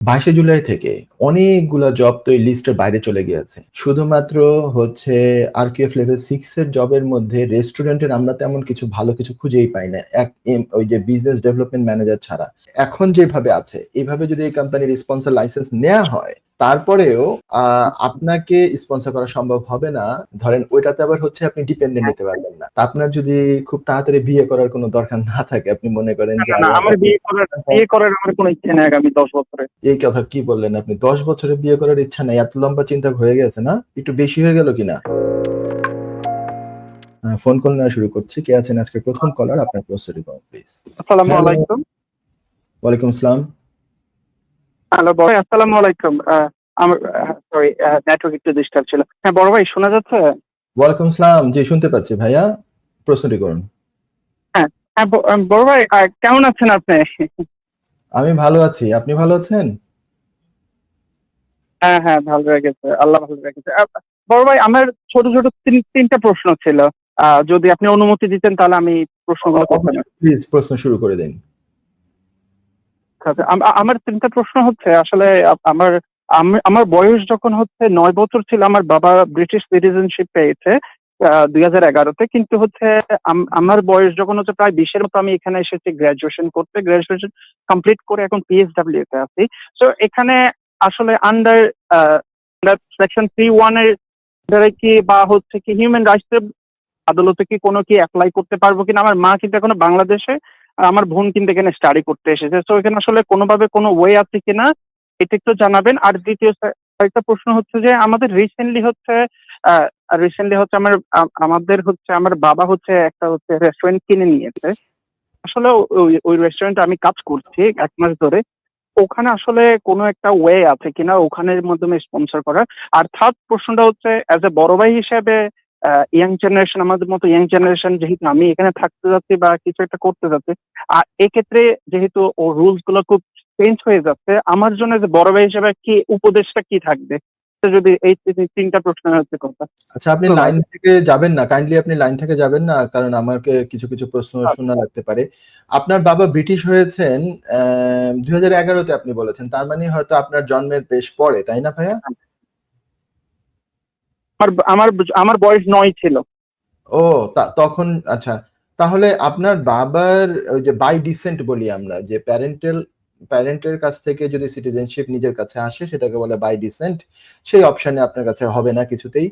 বাইশে জুলাই থেকে অনেকগুলো জব তো এই লিস্টের বাইরে চলে গিয়েছে। শুধুমাত্র হচ্ছে আর কিউএফ লেভেল সিক্স এর জবের মধ্যে রেস্টুরেন্টের আমরা তেমন কিছু ভালো কিছু খুঁজেই পাই না। এক ওই যে বিজনেস ডেভেলপমেন্ট ম্যানেজার ছাড়া। এখন যেভাবে আছে এইভাবে যদি এই কোম্পানির স্পন্সর লাইসেন্স নেওয়া হয় তারপরেও আপনাকে স্পন্সর করা সম্ভব হবে না। ধরেন ওইটাতে আবার হচ্ছে আপনি ডিপেন্ডেন্ট নিতে পারবেন না। আপনার যদি খুব তাড়াতাড়ি বিয়ে করার কোনো দরকার না থাকে আপনি মনে করেন যে আমার বিয়ে করার বিয়ে করার আমার কোনো ইচ্ছে নেই আগামী দশ বছরে। এই কথা কি বললেন আপনি? দশ বছরে বিয়ে করার ইচ্ছা নাই এত লম্বা চিন্তা হয়ে গেছে না? একটু বেশি হয়ে গেল কিনা? ফোন কল নেওয়া শুরু করছি। কে আছেন আজকে প্রথম কলার আপনার প্রস্তুতি করুন প্লিজ আসসালামু আলাইকুম। ওয়ালাইকুম আসসালাম। হ্যালো বড় ভাই, আসসালামু আলাইকুম। আহ, আমার সরি নেটওয়ার্ক একটু ডিস্টার্ব ছিল। হ্যাঁ বড় ভাই শোনা যাচ্ছে? ওয়ালাইকুম আসসালাম জি শুনতে পাচ্ছি ভাইয়া। প্রশ্নটি করুন। হ্যাঁ আহ, বড় ভাই কেমন আছেন আপনি? আমি ভালো আছি। আপনি ভালো আছেন? হ্যাঁ হ্যাঁ ভালো রেখেছে আল্লাহ ভালো রেখেছে বড় ভাই আমার ছোট ছোট তিন তিনটা প্রশ্ন ছিল। আহ, যদি আপনি অনুমতি দিতেন তাহলে আমি প্রশ্নগুলো প্লিজ প্রশ্ন শুরু করে দিন। আচ্ছা, আমার তিনটা প্রশ্ন হচ্ছে আসলে আমার আমার বয়স যখন হচ্ছে নয় বছর ছিল আমার বাবা ব্রিটিশ সিটিজেনশিপ পেয়েছে দুই হাজার এগারোতে কিন্তু হচ্ছে আম- আমার বয়স যখন হচ্ছে প্রায় বিশের মতো আমি এখানে এসেছি গ্রাজুয়েশন করতে গ্রাজুয়েশন কমপ্লিট করে এখন পিএইচডাব্লিউ তে আছি। তো এখানে আসলে আন্ডার সেকশন থ্রি ওয়ানের আন্ডারে কি বা হচ্ছে কি হিউম্যান রাইটস আদালতে কি কোনো কি অ্যাপ্লাই করতে পারব কিনা? আমার মা কিন্তু এখনও বাংলাদেশে। আর আমার বোন কিন্তু এখানে স্টাডি করতে এসেছে। তো এখানে আসলে কোনোভাবে কোনো ওয়ে আছে কিনা, এটা একটু জানাবেন। আর দ্বিতীয় আরেকটা প্রশ্ন হচ্ছে যে, আমাদের রিসেন্টলি হচ্ছে রিসেন্টলি হচ্ছে আমার আমাদের হচ্ছে, আমার বাবা হচ্ছে একটা হচ্ছে রেস্টুরেন্ট কিনে নিয়েছে। আসলে ওই রেস্টুরেন্টে আমি কাজ করছি এক মাস ধরে। ওখানে আসলে কোনো একটা ওয়ে আছে কিনা, ওখানের মাধ্যমে স্পন্সর করার আর থার্ড প্রশ্নটা হচ্ছে অ্যাজ এ বড় ভাই হিসেবে ইয়াং জেনারেশন আমাদের মতো ইয়াং জেনারেশন যেহেতু আমি এখানে থাকতে যাচ্ছি বা কিছু একটা করতে যাচ্ছি আর এক্ষেত্রে যেহেতু ও রুলসগুলো খুব চেঞ্জ হয়ে যাচ্ছে আমার জন্য যে বড় ভাই হিসেবে কি উপদেশটা কি থাকবে? যদি এই তিনটা প্রশ্ন হচ্ছে কথা। আচ্ছা আপনি লাইন থেকে যাবেন না কাইন্ডলি আপনি লাইন থেকে যাবেন না কারণ আমাকে কিছু কিছু প্রশ্ন শোনা লাগতে পারে। আপনার বাবা ব্রিটিশ হয়েছেন দুই হাজার এগারোতে আপনি বলেছেন তার মানে হয়তো আপনার জন্মের বেশ পরে তাই না ভাইয়া? আমার আমার আমার বয়স নয় ছিল। ও তখন আচ্ছা। তাহলে আপনার বাবার, ওই যে বাই ডিসেন্ট বলি আমরা, যে প্যারেন্টাল প্যারেন্টের কাছ থেকে যদি সিটিজেনশিপ নিজের কাছে আসে, সেটাকে বলে বাই ডিসেন্ট সেই অপশানে আপনার কাছে হবে না কিছুতেই।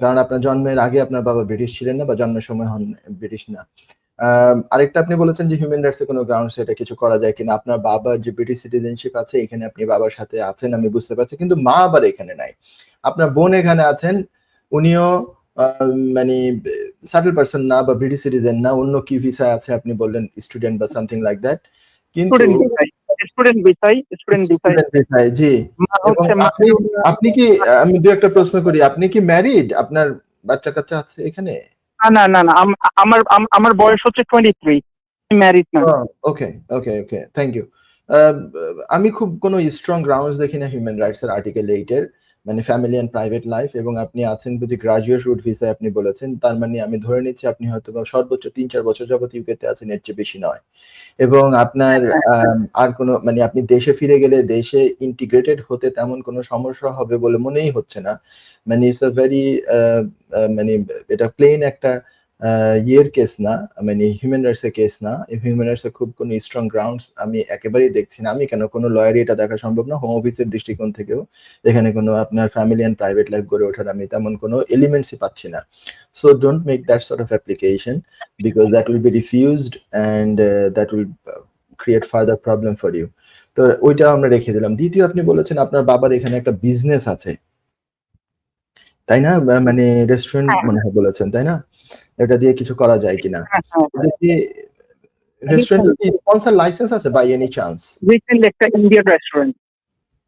কারণ আপনার জন্মের আগে আপনার বাবা ব্রিটিশ ছিলেন না বা জন্মের সময় হন ব্রিটিশ না। আরেকটা আপনি বলেছেন যে হিউম্যান রাইটস এর কোনো গ্রাউন্ডস এটা কিছু করা যায় কিনা। আপনার বাবার যে ব্রিটিশ সিটিজেনশিপ আছে এখানে আপনি বাবার সাথে আছেন আমি বুঝতে পারছি কিন্তু মা আবার এখানে নাই। আপনার বোন এখানে আছেন উনিও মানে সাটেল পার্সন না বা ব্রিটিশ সিটিজেন না অন্য কি ভিসা আছে আপনি বললেন স্টুডেন্ট বা সামথিং লাইক দ্যাট কিন্তু স্টুডেন্ট স্টুডেন্ট জি। আপনি কি আমি দু একটা প্রশ্ন করি আপনি কি ম্যারিড আপনার বাচ্চা কাচ্চা আছে এখানে? না না না না, আম- আমার আমার বয়স হচ্ছে টোয়েন্টি থ্রি ম্যারিড না ওকে ওকে ওকে থ্যাংক ইউ আমি খুব কোনো স্ট্রং গ্রাউন্ডস দেখি না হিউম্যান রাইটস এর আর্টিকেল এইটের মানে ফ্যামিলি অ্যান্ড প্রাইভেট লাইফ এবং আপনি আছেন যদি গ্রাজুয়েট রুট ভিসায় আপনি বলেছেন তার মানে আমি ধরে নিচ্ছি আপনি হয়তো সর্বোচ্চ তিন চার বছর যাবত ইউকেতে আছেন এর চেয়ে বেশি নয়। এবং আপনার আম, আর কোনো মানে আপনি দেশে ফিরে গেলে দেশে ইন্টিগ্রেটেড হতে তেমন কোনো সমস্যা হবে বলে মনেই হচ্ছে না। মানে ইটস আ ভেরি মানে এটা প্লেন একটা ইয়ের কেস না মানে হিউম্যান রাইটস এর কেস না হিউম্যান রাইটস এর খুব কোনো স্ট্রং গ্রাউন্ডস আমি একেবারেই দেখছি না। আমি কেন, কোনো লয়ারই এটা দেখা সম্ভব না হোম অফিসের দৃষ্টিকোণ থেকেও। এখানে কোনো আপনার ফ্যামিলি অ্যান্ড প্রাইভেট লাইফ গড়ে ওঠার আমি তেমন কোনো এলিমেন্টসই পাচ্ছি না। So don't make that sort of application because that will be refused and that will create further problem for you তো ওইটা আমরা রেখে দিলাম। দ্বিতীয় আপনি বলেছেন আপনার বাবার এখানে একটা বিজনেস আছে। তাই না? মানে রেস্টুরেন্ট হ্যাঁ। মনে হয় বলেছেন তাই না? এটা দিয়ে কিছু করা যায় কিনা? হ্যাঁ, হ্যাঁ, এটা দিয়ে রেস্টুরেন্ট কি স্পন্সর লাইসেন্স আছে একটা ইন্ডিয়ান রেস্টুরেন্ট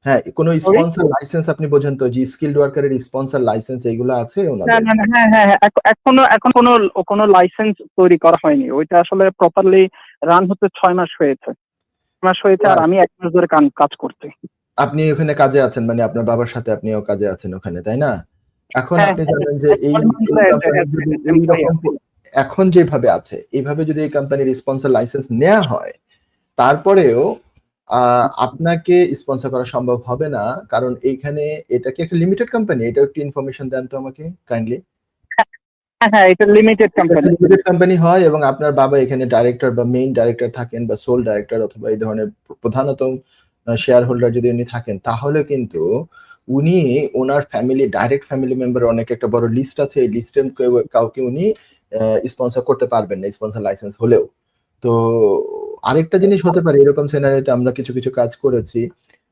হ্যাঁ কোনো স্পন্সর লাইসেন্স আপনি বোঝেন তো যে স্কিলড ওয়ার্কারের স্পন্সর লাইসেন্স এইগুলো আছে না ওনাদের? না না হ্যাঁ হ্যাঁ হ্যাঁ, এখ- এখনও এখন কোনো কোনো লাইসেন্স তৈরি করা হয়নি। ওইটা আসলে প্রপারলি রান হতে ছয় মাস হয়েছে। ছয় মাস হয়েছে আর আমি এক মাস ধরে কান- কাজ করছি। আপনি ওখানে কাজে আছেন মানে আপনার বাবার সাথে আপনিও কাজে আছেন ওখানে তাই না? এখন হ্যাঁ, আপনি হ্যাঁ, জানেন যে এই এখন এই হ্যাঁ, এইরকম এখন যেভাবে আছে এইভাবে যদি এই কোম্পানির স্পন্সর লাইসেন্স নেওয়া হয় তারপরেও আপনাকে স্পন্সর করা সম্ভব হবে না কারণ এইখানে এটা কি একটা লিমিটেড কোম্পানি এটা একটু ইনফরমেশন দেন তো আমাকে কাইন্ডলি হ্যাঁ এটা লিমিটেড কোম্পানি লিমিটেড কোম্পানি হয় এবং আপনার বাবা এখানে ডাইরেক্টর বা মেইন ডাইরেক্টর থাকেন বা সোল ডাইরেক্টর অথবা এই ধরনের প্রধানত শেয়ার হোল্ডার যদি উনি থাকেন তাহলে কিন্তু উনি ওনার ফ্যামিলি ডাইরেক্ট ফ্যামিলি মেম্বার অনেক একটা বড় লিস্ট আছে। এই লিস্টের কাউকে উনি স্পন্সর করতে পারবেন না স্পন্সর লাইসেন্স হলেও। তো আরেকটা জিনিস হতে পারে, এরকম সিনারিতে আমরা কিছু কিছু কাজ করেছি।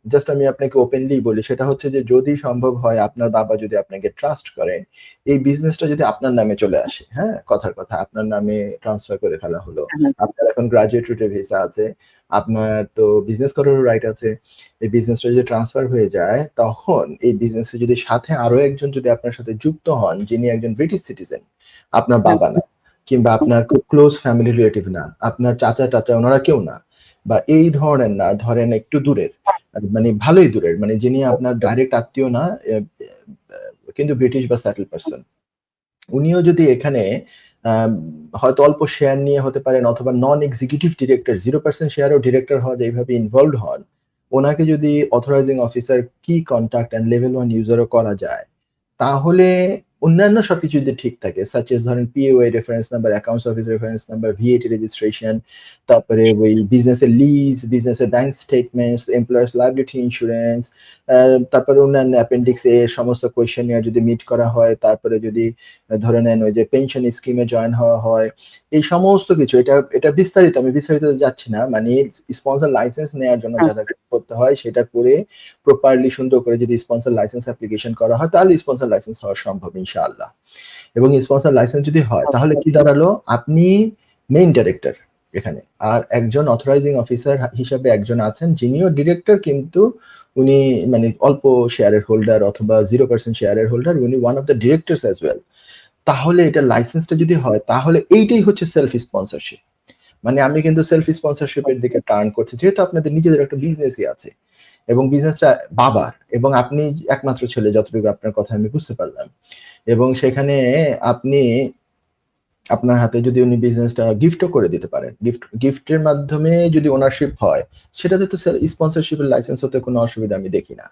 জাস্ট আমি আপনাকে ওপেনলি বলি সেটা হচ্ছে যে যদি সম্ভব হয় আপনার বাবা যদি আপনাকে ট্রাস্ট করেন এই বিজনেসটা যদি আপনার নামে চলে আসে হ্যাঁ? কথার কথা আপনার নামে ট্রান্সফার করে ফেলা হলো আপনার এখন গ্রাজুয়েট রুটে ভিসা আছে আপনার তো বিজনেস করারও রাইট আছে এই বিজনেসটা যদি ট্রান্সফার হয়ে যায় তখন এই বিজনেসে যদি সাথে আরও একজন যদি আপনার সাথে যুক্ত হন যিনি একজন ব্রিটিশ সিটিজেন আপনার বাবা না কিংবা আপনার খুব ক্লোজ ফ্যামিলি রিলেটিভ না আপনার চাচা টাচা ওনারা কেউ না বা এই ধরনের না ধরেন একটু দূরের মানে ভালোই দূরের মানে যিনি আপনার ডাইরেক্ট আত্মীয় না কিন্তু ব্রিটিশ বা সেটেল পারসন উনিও যদি এখানে হয়তো অল্প শেয়ার নিয়ে হতে পারেন অথবা non executive director zero percent শেয়ারও ডিরেক্টর হওয়া যায় এইভাবে ইনভলভ হন ওনাকে যদি অথরাইজিং অফিসার কি কন্ট্যাক্ট অ্যান্ড লেভেল ওয়ান ইউজারও করা যায় তাহলে অন্যান্য সবকিছু যদি ঠিক থাকে সাচ এস ধরেন POA reference number accounts office reference number VAT registration তারপরে ওই বিজনেসের লিজ বিজনেসের bank statements employers liability insurance তারপরে অন্যান্য অ্যাপেন্ডিক্স এর সমস্ত কোয়েশ্চেন যদি মিট করা হয় তারপরে যদি ধরে নেন ওই যে পেনশন স্কিমে জয়েন হওয়া হয় এই সমস্ত কিছু এটা এটা বিস্তারিত আমি বিস্তারিত যাচ্ছি না মানে স্পন্সর লাইসেন্স নেওয়ার জন্য যা যা করতে হয় সেটা করে প্রপারলি সুন্দর করে যদি স্পন্সর লাইসেন্স অ্যাপ্লিকেশন করা হয় তাহলে স্পন্সর লাইসেন্স হওয়া সম্ভব ইনশাআল্লাহ। এবং স্পন্সর লাইসেন্স যদি হয় তাহলে কি দাঁড়াল? আপনি মেইন ডাইরেক্টর এখানে। আর একজন অথরাইজিং অফিসার হিসাবে একজন আছেন যিনিও ডিরেক্টর কিন্তু উনি মানে অল্প শেয়ারের হোল্ডার অথবা জিরো পার্সেন্ট শেয়ারের হোল্ডার উনি one of the directors as well তাহলে এটা লাইসেন্সটা যদি হয় তাহলে এইটাই হচ্ছে সেলফ স্পন্সরশিপ মানে আমি কিন্তু সেলফ স্পন্সরশিপের দিকে টার্ন করছি যেহেতু আপনাদের নিজেদের একটা বিজনেসই আছে। এবং বিজনেসটা বাবার এবং আপনি একমাত্র ছেলে, যতটুকু আপনার কথা আমি বুঝতে পারলাম। এবং সেখানে আপনি, আপনার হাতে যদি উনি বিজনেসটা গিফটও করে দিতে পারেন। গিফট গিফটের মাধ্যমে যদি ওনারশিপ হয়, সেটাতে তো স্পন্সরশিপের লাইসেন্স হতে কোনো অসুবিধা আমি দেখি না।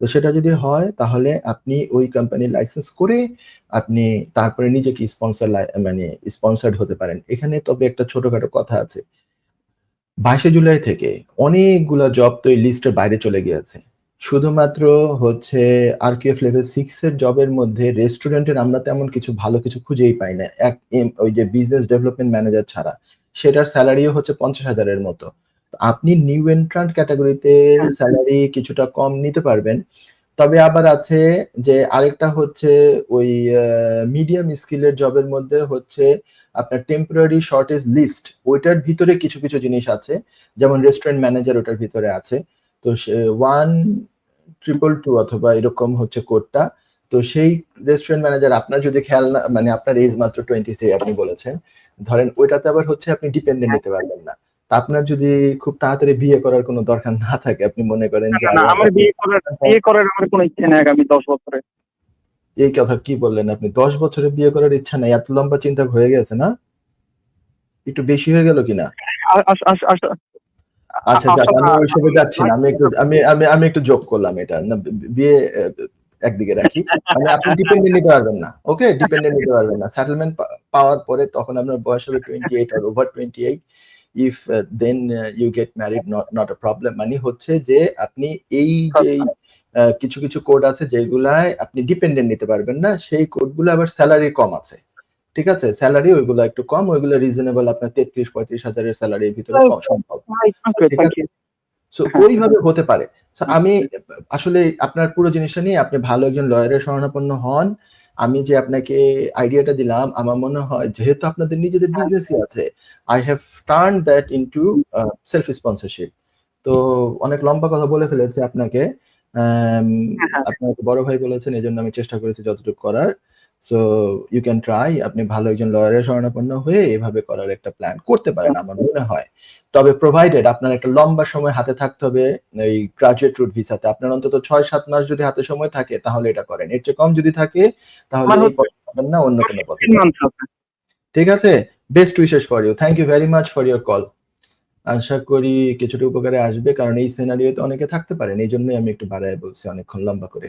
তো সেটা যদি হয়, তাহলে আপনি ওই কোম্পানির লাইসেন্স করে আপনি তারপরে নিজেকে স্পন্সর মানে স্পন্সার্ড হতে পারেন। এখানে তবে একটা ছোটখাটো কথা আছে। বাইশে জুলাই থেকে অনেকগুলা জব তো এই লিস্টের বাইরে চলে গিয়েছে। শুধুমাত্র হচ্ছে R Q F level six এর জবের মধ্যে রেস্টুরেন্টের আমরা তেমন কিছু ভালো কিছু খুঁজেই পাই না। এক ওই যে বিজনেস ডেভেলপমেন্ট ম্যানেজার ছাড়া। সেটার স্যালারিও হচ্ছে পঞ্চাশ হাজারের মতো। আপনি নিউ এন্ট্রান্ট ক্যাটাগরিতে স্যালারি কিছুটা কম নিতে পারবেন। তবে আবার আছে যে আরেকটা হচ্ছে ওই মিডিয়াম স্কিলের জবের মধ্যে হচ্ছে আপনার টেম্পোরারি শর্টেজ লিস্ট ওইটার ভিতরে কিছু কিছু জিনিস আছে। যেমন রেস্টুরেন্ট ম্যানেজার ওটার ভিতরে আছে। তো ওয়ান ট্রিপল টু অথবা এরকম হচ্ছে কোডটা তো সেই রেস্টুরেন্ট ম্যানেজার আপনার যদি খেয়াল না মানে আপনার এজ মাত্র টোয়েন্টি থ্রি আপনি বলেছেন, ধরেন ওইটাতে আবার হচ্ছে আপনি ডিপেন্ডেন্ট নিতে পারবেন না। আপনার যদি খুব তাড়াতাড়ি বিয়ে করার কোনো দরকার না থাকে আপনি মনে করেন যে আমার বিয়ে করার বিয়ে করার আমার কোনো ইচ্ছে নেই আগামী দশ বছরে। এই কথা কি বললেন আপনি? দশ বছরে বিয়ে করার ইচ্ছা নাই এত লম্বা চিন্তা হয়ে গেছে না? একটু বেশি হয়ে গেল কিনা? আচ্ছা আমি ওইসবে যাচ্ছি না। আমি একটু আমি আমি আমি একটু যোগ করলাম এটা। না বিয়ে একদিকে রাখি। মানে আপনি ডিপেন্ডেন্ট নিতে পারবেন না ওকে ডিপেন্ডেন্ট নিতে পারবেন না। সেটেলমেন্ট পাওয়ার পরে তখন আপনার বয়স হবে twenty eight R over twenty eight if then you get married not not a problem মানে হচ্ছে যে আপনি এই যে আহ, কিছু কিছু কোড আছে যেগুলায় আপনি ডিপেন্ডেন্ট নিতে পারবেন না সেই কোডগুলো আবার স্যালারি কম আছে। ঠিক আছে? স্যালারি ওইগুলো একটু কম ওইগুলো রিজনেবল আপনার তেত্রিশ পঁয়ত্রিশ হাজারের স্যালারির ভিতরে কম সম্ভব. সো হ্যাঁ। ওইভাবে হতে পারে। আমি আসলে আপনার পুরো জিনিসটা নিয়ে আপনি ভালো একজন লয়ারের শরণাপন্ন হন। আমি যে আপনাকে আইডিয়াটা দিলাম আমার মনে হয় যেহেতু আপনাদের নিজেদের বিজনেসই আছে I have turn that into self sponsorship তো অনেক লম্বা কথা বলে ফেলেছি আপনাকে। আপনাকে হ্যাঁ। আপনার বড় ভাই বলেছেন এই জন্য আমি চেষ্টা করেছি যতটুকু করার। সো ইউ ক্যান ট্রাই আপনি ভালো একজন লয়ারের শরণাপন্ন হয়ে এভাবে করার একটা প্ল্যান করতে পারেন আমার মনে হয় তবে প্রোভাইডেড আপনার একটা লম্বা সময় হাতে থাকতে হবে এই গ্রাজুয়েট রুট ভিসাতে আপনার অন্তত ছয় সাত মাস যদি হাতে সময় থাকে তাহলে এটা করেন এর চেয়ে কম যদি থাকে তাহলে না অন্য কোনো পথে। ঠিক আছে best wishes for you thank you very much for your call আশা করি কিছুটা উপকারে আসবে। কারণ এই সিনারিওতে অনেকে থাকতে পারেন। এই জন্যই আমি একটু বাড়ায় বলছি অনেকক্ষণ লম্বা করে।